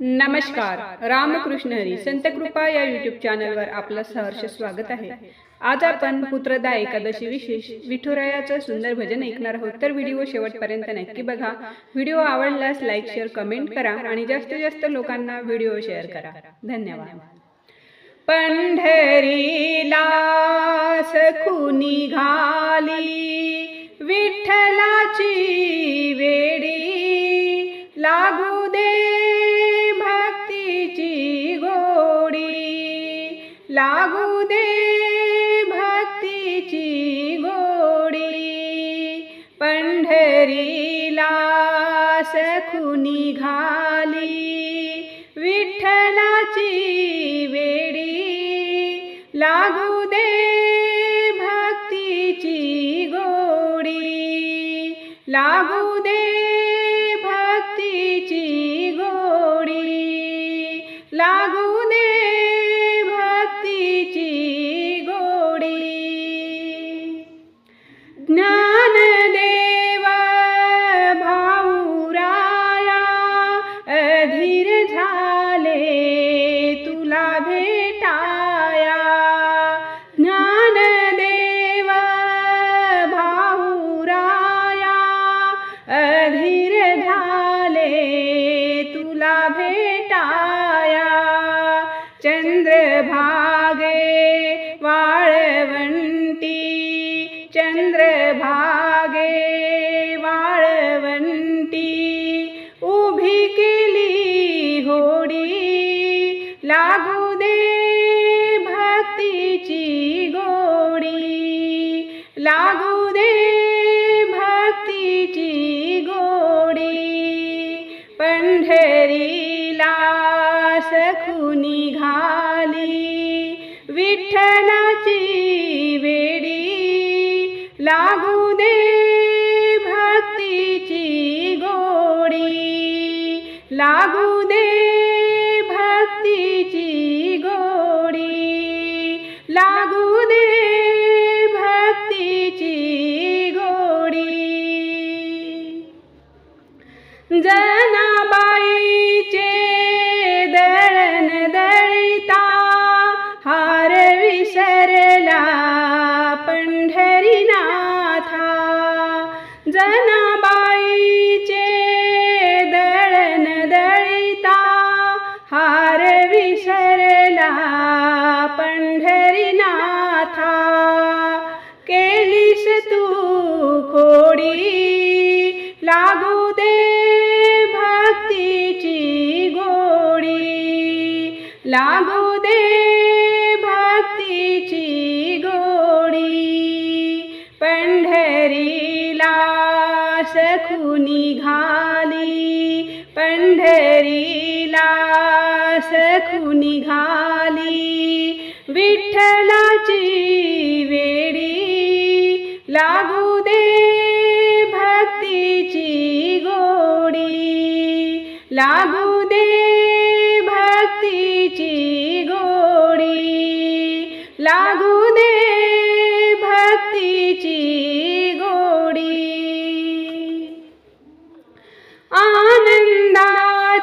नमस्कार. रामकृष्ण हरी. संत कृपा या युट्यूब चॅनलवर आपलं सहर्ष स्वागत आहे. आज आपण पुत्रदा एकादशी विशेष विठुरायाचं सुंदर भजन ऐकणार आहोत. तर व्हिडिओ शेवटपर्यंत नक्की बघा. व्हिडिओ आवडल्यास लाईक शेअर कमेंट करा आणि जास्तीत जास्त लोकांना व्हिडिओ शेअर करा. धन्यवाद. पंढरीला सखुनी घाली. लागू दे भक्तीची गोडी. लागू दे भक्तीची गोडी. लागू दे भक्तीची गोडी. ज्ञान देव भाऊराया अधीर झा अधीर झाले तुला भेटाया. चंद्रभागे वाळवंटी. चंद्रभागे वाळवंटी. उभी केली होडी लागू दे भक्तीची गोडी. लागू विठ्ठलाची वेडी लागू दे भक्तीची गोडी. लागू दे भक्तीची गोडी. लागू दे भक्तीची गोडी. जनाबाई बाईचे दळण दळिता हार विसरला पंढरीनाथा. केलीस तू खोडी लागू दे भक्तीची गोडी. लागू सखुनी घाली? पंढरीला सखुनी घाली? विठ्ठलाची वेडी लागू दे भक्तीची गोडी. लागू दे भक्तीची गोडी. लागू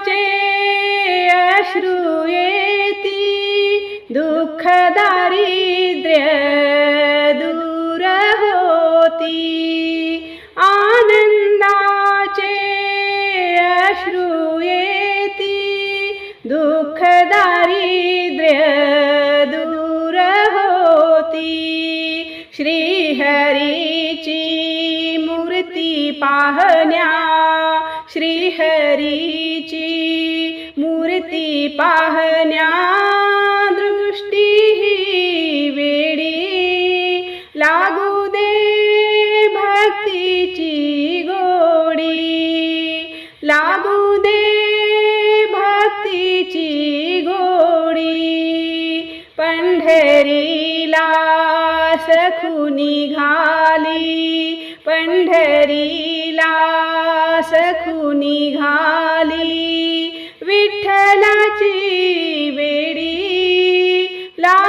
चे अश्रुयेती दुःख दारिद्र्य दूर होती. आनंदाचे अश्रुयेती दुःख दारिद्र्य दूर होती. श्रीहरीची मूर्ती पाहण्या श्रीहरी पाहण्या दृष्टी ही वेडी. लागू दे भक्तीची गोडी. लागू दे भक्तीची गोडी. पंढरीला सखुनी घाली. पंढरीला सखुनी घाली.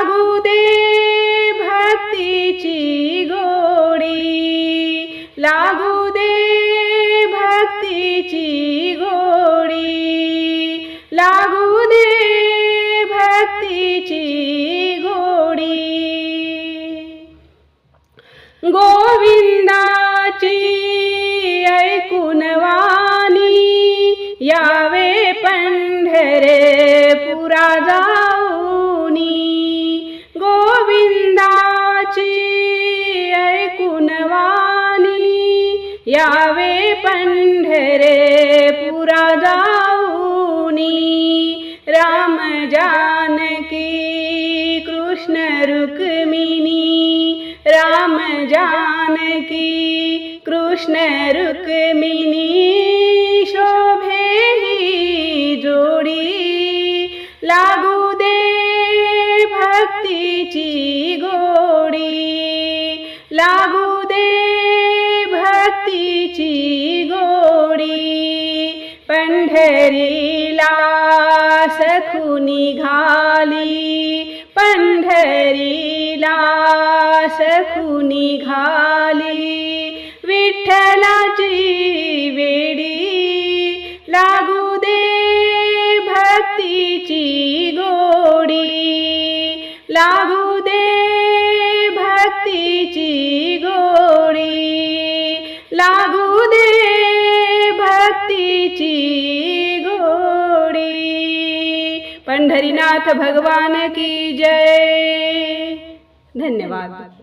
लागू दे भक्तीची गोडी. लागू दे भक्तीची गोडी. लागू दे भक्तीची गोडी. गोविंदाची ऐकून वाणी. यावे पंढरे पुरा जाऊनी. यावे पंढरे पुरा जाऊनी राम जानकी कृष्ण रुक्मिणी राम जानकी कृष्ण रुक्मिणी शोभे ही जोडी लागू दे भक्तीची गोडी लागू पंढरीला सखुनी घाली. पंढरीला सखुनी घाली. विठ्ठलाची वेडी लागू दे भक्तीची गोडी. लागू दे भक्तीची गोडी. लागू दे भक्तीची हरिनाथ भगवान की जय। धन्यवाद।